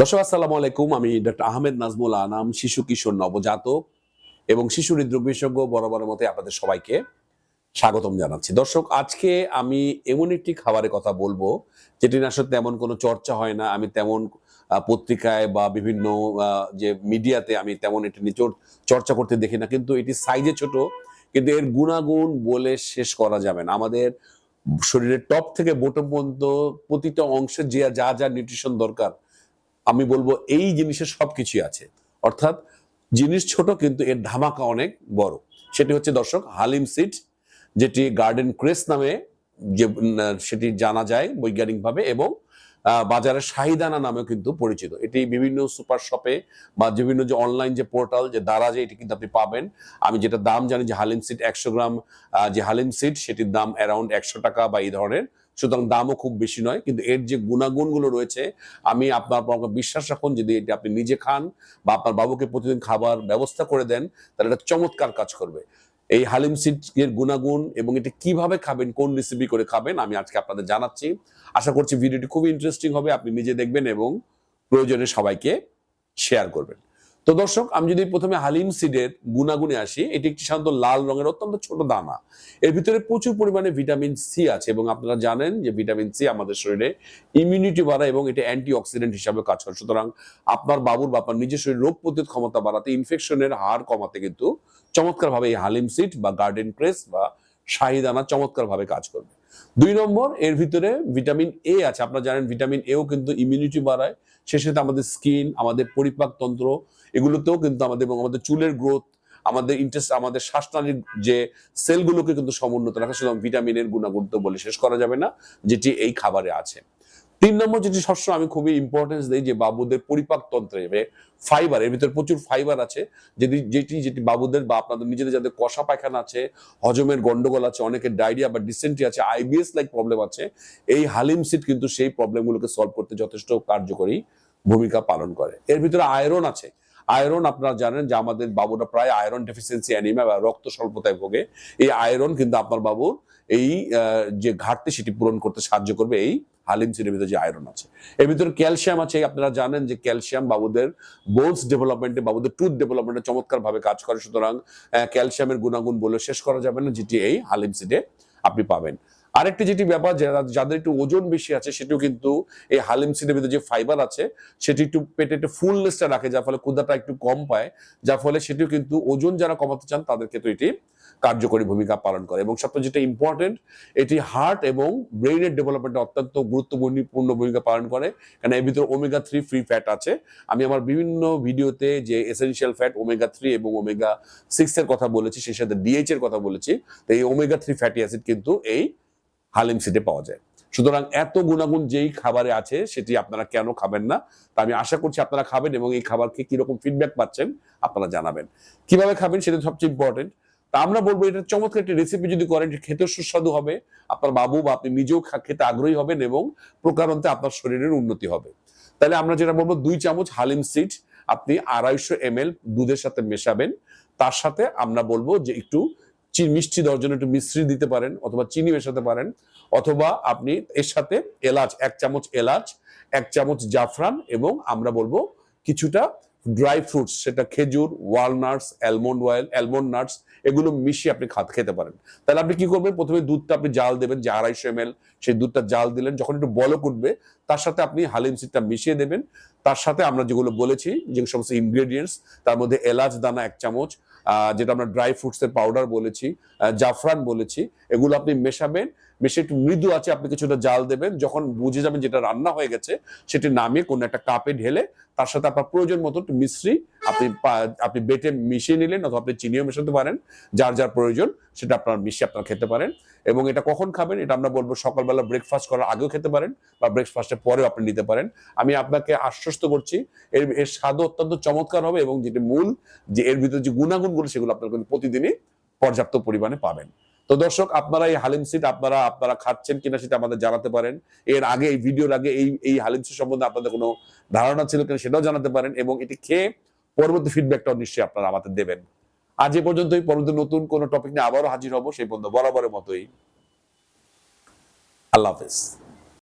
দর্শক, আসসালামু আলাইকুম। আমি ডক্টর আহমেদ নাজমুল আনাম, শিশু, কিশোর, নবজাতক এবং শিশু হৃদরোগ বিশেষজ্ঞ বরাবরের মতে আপনাদের সবাইকে স্বাগতম জানাচ্ছি। দর্শক, আজকে আমি এমন একটি খাবারের কথা বলব, যেটি আসলে তেমন কোনো চর্চা হয় না। আমি তেমন পত্রিকায় বা বিভিন্ন যে মিডিয়াতে আমি তেমন এটি নিয়ে চর্চা করতে দেখি না। কিন্তু এটি সাইজে ছোট, কিন্তু এর গুণাগুণ বলে শেষ করা যাবে না। আমাদের শরীরের টপ থেকে বটম পর্যন্ত প্রতিটা অংশে যে যা যা নিউট্রিশন দরকার আমি বলব এই জিনিসের সবকিছুই আছে। অর্থাৎ জিনিস ছোট কিন্তু এর ধামাকা অনেক বড়। সেটি হচ্ছে দর্শক হালিম সিড যেটি গার্ডেন ক্রেস নামে যে সেটি জানা যায় বৈজ্ঞানিকভাবে এবং বাজারে শাহিদানা নামেও কিন্তু পরিচিত। এটি বিভিন্ন সুপার শপে বা বিভিন্ন যে অনলাইন যে পোর্টাল যে দারাজে এটি কিন্তু আপনি পাবেন। আমি যেটা দাম জানি যে হালিম সিট একশো গ্রাম যে হালিম সিট সেটির দাম অ্যারাউন্ড একশো টাকা বা এই ধরনের। সুতরাং দামও খুব বেশি নয়, কিন্তু এর যে গুণাগুণগুলো রয়েছে, আমি আপনার আপনাকে বিশ্বাস রাখুন, যদি এটা আপনি নিজে খান বা আপনার বাবুকে প্রতিদিন খাবার ব্যবস্থা করে দেন, তাহলে এটা চমৎকার কাজ করবে। এই হালিম সিড এর গুণাগুণ এবং এটি কীভাবে খাবেন, কোন রেসিপি করে খাবেন, আমি আজকে আপনাদের জানাচ্ছি। আশা করছি ভিডিওটি খুবই ইন্টারেস্টিং হবে, আপনি নিজে দেখবেন এবং প্রয়োজনে সবাইকে শেয়ার করবেন। তো দর্শক, আমি যদি প্রথমে হালিম সিডের গুণাগুণে আসি, এটি একটি সাধারণত লাল রঙের অত্যন্ত ছোট দানা। এর ভিতরে প্রচুর পরিমাণে ভিটামিন সি আছে এবং আপনারা জানেন যে ভিটামিন সি আমাদের শরীরে ইমিউনিটি বাড়ায় এবং এটা অ্যান্টি অক্সিডেন্ট হিসাবে কাজ করে। সুতরাং আপনার বাবুর বাপার নিজের শরীর রোগ প্রতিরোধ ক্ষমতা বাড়াতে ইনফেকশনের হার কমাতে কিন্তু চমৎকার ভাবে এই হালিম সিড বা গার্ডেন ক্রেস বা শাহিদানা চমৎকার ভাবে কাজ করবে। দুই নম্বর, এর ভিতরে ভিটামিন এ আছে। আপনারা জানেন ভিটামিন এও কিন্তু ইমিউনিটি বাড়ায়। সে সাথে আমাদের স্কিন আমাদের পরিপাক তন্ত্র, এগুলোতেও কিন্তু আমাদের এবং আমাদের চুলের গ্রোথ আমাদের ইন্টারেস্ট আমাদের শ্বাসনালীর যে সেলগুলোকে কিন্তু সমুন্নত রাখা। সুতরাং ভিটামিনের গুণাগুণ তো বলে শেষ করা যাবে না, যেটি এই খাবারে আছে। তিন নম্বর যেটি শস্য আমি খুবই ইম্পর্টেন্স দিই যে বাবুদের পরিপাক তন্ত্রে ফাইবার এর ভিতরে প্রচুর ফাইবার আছে। যেটি যেটি যেটি বাবুদের বা আপনাদের নিজেদের যাদের কষা পায়খানা আছে, হজমের গন্ডগোল আছে, অনেকের ডায়রিয়া বা ডিসেন্ট্রি আছে আইবিএস লাইক প্রবলেম আছে, এই হালিম সিট কিন্তু সেই প্রবলেমগুলোকে সলভ করতে যথেষ্ট কার্যকরী ভূমিকা পালন করে। এর ভিতরে আয়রন আছে। আয়রন আপনারা জানেন যে আমাদের বাবুরা প্রায় আয়রন ডেফিসিয়েন্সি অ্যানিমিয়া বা রক্ত স্বল্পতায় ভোগে। এই আয়রন কিন্তু আপনার বাবুর এই যে ঘাটতি সেটি পূরণ করতে সাহায্য করবে এই হালিম সিডের ভিতরে যে আয়রন আছে। এর ভিতরে ক্যালসিয়াম আছে, আপনারা জানেন যে ক্যালসিয়াম বাবুদের বোনস ডেভেলপমেন্টে, বাবুদের টুথ ডেভেলপমেন্টে চমৎকার ভাবে কাজ করে। সুতরাং ক্যালসিয়ামের গুণাগুণ বলে শেষ করা যাবে না, যেটি এই হালিম সিডে আপনি পাবেন। আরেকটি যেটি ব্যাপার যাদের একটু ওজন বেশি আছে, সেটিও কিন্তু এই হালিম সিডের ভিতরে যে ফাইবার আছে, সেটি একটু পেটে একটু ফুলনেসটা রাখে, যার ফলে ক্ষুদাটা একটু কম পায়। যার ফলে সেটিও কিন্তু ওজন যারা কমাতে চান তাদের ক্ষেত্রে এটি কার্যকরী ভূমিকা পালন করে। এবং সবচেয়ে যেটা ইম্পর্টেন্ট এটি হার্ট এবং ব্রেইনের ডেভেলপমেন্টে অত্যন্ত গুরুত্বপূর্ণ ভূমিকা পালন করে। কারণ এর ভিতরে ওমেগা থ্রি ফ্রি ফ্যাট আছে। আমি আমার বিভিন্ন ভিডিওতে যে এসেনশিয়াল ফ্যাট ওমেগা থ্রি এবং ওমেগা সিক্স এর কথা বলেছি, সেই সাথে ডিএইচ এর কথা বলেছি। তো এই ওমেগা থ্রি ফ্যাটি অ্যাসিড কিন্তু এই হালিম সিডে পাওয়া যায়। সুতরাং এত গুণাগুণ যেই খাবারে আছে, সেটি আপনারা কেন খাবেন না? তা আমি আশা করছি আপনারা খাবেন এবং এই খাবারকে কীরকম ফিডব্যাক পাচ্ছেন আপনারা জানাবেন। কীভাবে খাবেন সেটা সবচেয়ে ইম্পর্টেন্ট তা আমরা বলব, এটা চমৎকার একটি রেসিপি যদি করেন খেতে সুস্বাদু হবে, আপনার বাবু বা আপনি নিজেও খেতে আগ্রহী হবেন এবং প্রকারান্তে আপনার শরীরের উন্নতি হবে। তাহলে আমরা যেটা বলব, দুই চামচ হালিম সিড আপনি আড়াইশো এম দুধের সাথে মেশাবেন। তার সাথে আমরা বলব যে একটু মিষ্টি দেওয়ার জন্য একটু মিশ্রি দিতে পারেন, অথবা চিনি মেশাতে পারেন, অথবা আপনি এর সাথে এলাচ, এক চামচ এলাচ, এক চামচ জাফরান এবং আমরা বলব কিছুটা ড্রাই ফ্রুটস, সেটা খেজুর, walnuts, almond oil, almond nuts, এগুলো মিশিয়ে আপনি খাত, খেতে পারেন। তাহলে আপনি কি করবেন? প্রথমে দুধটা আপনি জাল দেবেন, যে আড়াইশো এম সেই দুধটা জাল দিলেন, যখন একটু বলক উঠবে, তার সাথে আপনি হালিম সিডটা মিশিয়ে দেবেন। তার সাথে আমরা যেগুলো বলেছি, যে সমস্ত ইনগ্রেডিয়েন্টস তার মধ্যে এলাচ দানা এক চামচ যেটা আমরা ড্রাই ফ্রুটস এর পাউডার বলেছি জাফরান বলেছি, এগুলো আপনি মেশাবেন মেশে একটু মৃদু আছে আপনি কিছুটা জাল দেবেন, যখন বুঝে যাবেন যেটা রান্না হয়ে গেছে সেটি নামিয়ে কোনো একটা কাপে ঢেলে তার সাথে আপনার প্রয়োজন মতো একটু মিশ্রি আপনি আপনি বেটে মিশিয়ে নিলেন অথবা আপনি চিনিও মেশাতে পারেন, যার যার প্রয়োজন সেটা আপনার মিশিয়ে আপনার খেতে পারেন। এবং এটা কখন খাবেন এটা আমরা বলব সকালবেলা ব্রেকফাস্ট করার আগেও খেতে পারেন বা ব্রেকফাস্টের পরেও আপনি নিতে পারেন। আমি আপনাকে আশ্বস্ত করছি, এর এর স্বাদও অত্যন্ত চমৎকার হবে এবং যেটি মূল যে এর ভিতরে যে গুণাগুণগুলো সেগুলো আপনার কিন্তু প্রতিদিনই পর্যাপ্ত পরিমাণে পাবেন। তো দর্শক, আপনারা এই হালিম সিট আপনারা আপনারা খাচ্ছেন কিনা সেটা আমাদের জানাতে পারেন। এর আগে এই ভিডিওর আগে এই এই হালিম সিট সম্বন্ধে আপনাদের কোনো ধারণা ছিল কিনা সেটাও জানাতে পারেন এবং এটি খেয়ে পরবর্তী ফিডব্যাকটাও নিশ্চয়ই আপনারা আমাদের দেবেন। আজ এ পর্যন্তই, পরবর্তী নতুন কোনো টপিক নিয়ে আবারও হাজির হব, সেই পর্যন্ত বরাবরের মতোই। আল্লাহ হাফেজ।